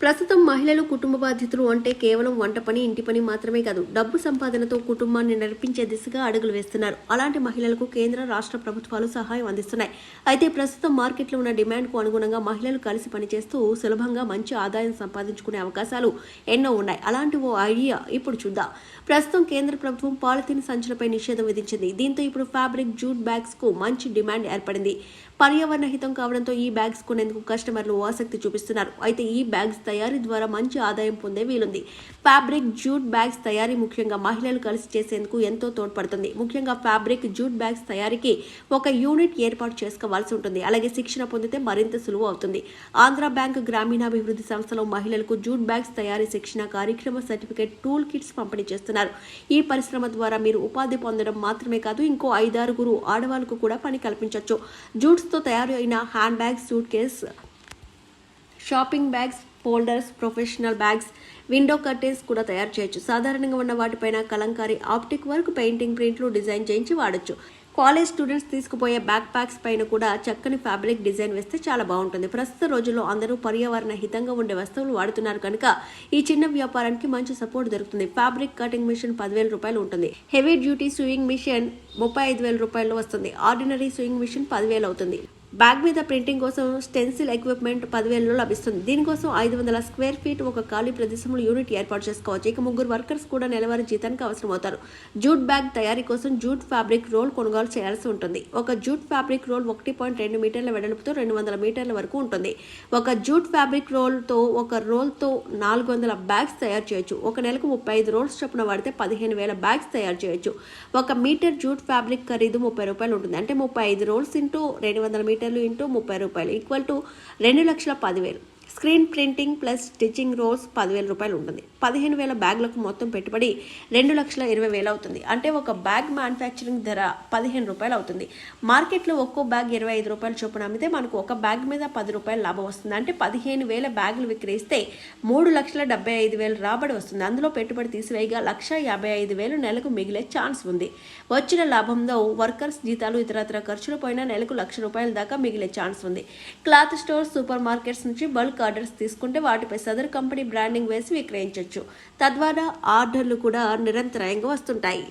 ప్రస్తుతం మహిళలు కుటుంబ బాధ్యతలు అంటే కేవలం వంట పని ఇంటి పని మాత్రమే కాదు డబ్బు సంపాదనతో కుటుంబాన్ని నడిపించే దిశగా అడుగులు వేస్తున్నారు. అలాంటి మహిళలకు కేంద్ర రాష్ట్ర ప్రభుత్వాలు సహాయం అందిస్తున్నాయి. అయితే ప్రస్తుతం మార్కెట్లో ఉన్న డిమాండ్కు అనుగుణంగా మహిళలు కలిసి పనిచేస్తూ సులభంగా మంచి ఆదాయం సంపాదించుకునే అవకాశాలు ఎన్నో ఉన్నాయి. అలాంటి ఓ ఐడియా ఇప్పుడు చూద్దాం. ప్రస్తుతం కేంద్ర ప్రభుత్వం పాలిథిన్ సంచులపై నిషేధం విధించింది. దీంతో ఇప్పుడు ఫ్యాబ్రిక్ జూట్ బ్యాగ్స్కు మంచి డిమాండ్ ఏర్పడింది. పర్యావరణ హితం కావడంతో ఈ బ్యాగ్స్ కొనేందుకు కస్టమర్లు ఆసక్తి చూపిస్తున్నారు. అయితే ఈ బ్యాగ్స్ తయారీ ద్వారా మంచి ఆదాయం పొందే వీలుంది. ఫ్యాబ్రిక్ జూట్ బ్యాగ్స్ తయారీ ముఖ్యంగా మహిళలు కలిసి చేసేందుకు ఎంతో తోడ్పడుతుంది. ముఖ్యంగా ఫ్యాబ్రిక్ జూట్ బ్యాగ్స్ తయారీకి ఒక యూనిట్ ఏర్పాటు చేసుకోవాల్సి ఉంటుంది. అలాగే శిక్షణ పొందితే మరింత సులువు అవుతుంది. ఆంధ్ర బ్యాంక్ గ్రామీణాభివృద్ధి సంస్థలో మహిళలకు జూట్ బ్యాగ్స్ తయారీ శిక్షణ కార్యక్రమ సర్టిఫికేట్ టూల్ కిట్స్ పంపిణీ చేస్తున్నారు. ఈ పరిశ్రమ ద్వారా మీరు ఉపాధి పొందడం మాత్రమే కాదు ఇంకో ఐదారుగురు ఆడవాళ్ళకు కూడా పని కల్పించవచ్చు జూట్స్తో తయారు అయిన hand bags suitcase shopping bags folders professional bags window curtains కూడా తయారు చేయొచ్చు. సాధారణంగా ఉన్న వాటిపైన కలంకారీ ఆప్టిక్ వర్క్ పెయింటింగ్ ప్రింట్లు డిజైన్ చేయించి వాడొచ్చు. కాలేజ్ స్టూడెంట్స్ తీసుకుపోయే బ్యాక్ ప్యాక్స్ పైన కూడా చక్కని ఫ్యాబ్రిక్ డిజైన్ వేస్తే చాలా బాగుంటుంది. ప్రస్తుత రోజుల్లో అందరూ పర్యావరణ హితంగా ఉండే వస్తువులు వాడుతున్నారు కనుక ఈ చిన్న వ్యాపారానికి మంచి సపోర్ట్ దొరుకుతుంది. ఫ్యాబ్రిక్ కటింగ్ మిషన్ పదివేల రూపాయలు ఉంటుంది. హెవీ డ్యూటీ స్వింగ్ మిషన్ ముప్పై ఐదు వేల రూపాయలు వస్తుంది. ఆర్డినరీ స్వింగ్ మిషన్ పదివేలు అవుతుంది. బ్యాగ్ మీద ప్రింటింగ్ కోసం స్టెన్సిల్ ఎక్విప్మెంట్ పదివేలలో లభిస్తుంది. దీనికోసం ఐదు వందల స్క్వేర్ ఫీట్ ఒక ఖాళీ ప్రదేశంలో యూనిట్ ఏర్పాటు చేసుకోవచ్చు. ఇక ముగ్గురు వర్కర్స్ కూడా నెలవారీ జీతానికి అవసరం అవుతారు జూట్ బ్యాగ్ తయారీ కోసం జూట్ ఫ్యాబ్రిక్ రోల్ కొనుగోలు చేయాల్సి ఉంటుంది. ఒక జూట్ ఫ్యాబ్రిక్ రోల్ ఒకటి పాయింట్ రెండు మీటర్ల వెడల్పుతో రెండు వందల మీటర్ల వరకు ఉంటుంది. ఒక జూట్ ఫ్యాబ్రిక్ రోల్తో ఒక రోల్తో నాలుగు వందల బ్యాగ్స్ తయారు చేయొచ్చు. ఒక నెలకు ముప్పై ఐదు రోల్స్ చొప్పున వాడితే పదిహేను వేల బ్యాగ్స్ తయారు చేయొచ్చు. ఒక మీటర్ జూట్ ఫ్యాబ్రిక్ ఖరీదు ముప్పై రూపాయలు ఉంటుంది. అంటే ముప్పై ఐదు రోల్స్ ఇంటూ రెండు వందల మీటర్ మీటర్లు ఇంటూ ముప్పై రూపాయలు ఈక్వల్ టు రెండు లక్షల పదివేలు. Screen printing plus stitching rolls పదివేల రూపాయలు ఉంటుంది. పదిహేను వేల బ్యాగ్లకు మొత్తం పెట్టుబడి రెండు లక్షల ఇరవై వేలు అవుతుంది. అంటే ఒక బ్యాగ్ మ్యానుఫ్యాక్చరింగ్ ధర పదిహేను రూపాయలు అవుతుంది. మార్కెట్లో ఒక్కో బ్యాగ్ ఇరవై ఐదు రూపాయలు చొప్పున అమ్మితే మనకు ఒక బ్యాగ్ మీద పది రూపాయలు లాభం వస్తుంది. అంటే పదిహేను వేల బ్యాగులు విక్రయిస్తే మూడు లక్షల డెబ్బై ఐదు వేలు రాబడి వస్తుంది. అందులో పెట్టుబడి తీసివేయగా లక్ష యాభై ఐదు వేలు నెలకు మిగిలే ఛాన్స్ ఉంది. వచ్చిన లాభంలో వర్కర్స్ జీతాలు ఇతరత్ర ఖర్చులు పోయినా నెలకు లక్ష రూపాయల దాకా మిగిలే ఛాన్స్ ఉంది. క్లాత్ స్టోర్స్ సూపర్ మార్కెట్స్ నుంచి బల్క్ బల్క్ ఆర్డర్స్ తీసుకుంటే వాటిపై సదర్ కంపెనీ బ్రాండింగ్ వేసి విక్రయించవచ్చు తద్వారా ఆర్డర్లు కూడా నిరంతరాయంగా వస్తుంటాయి.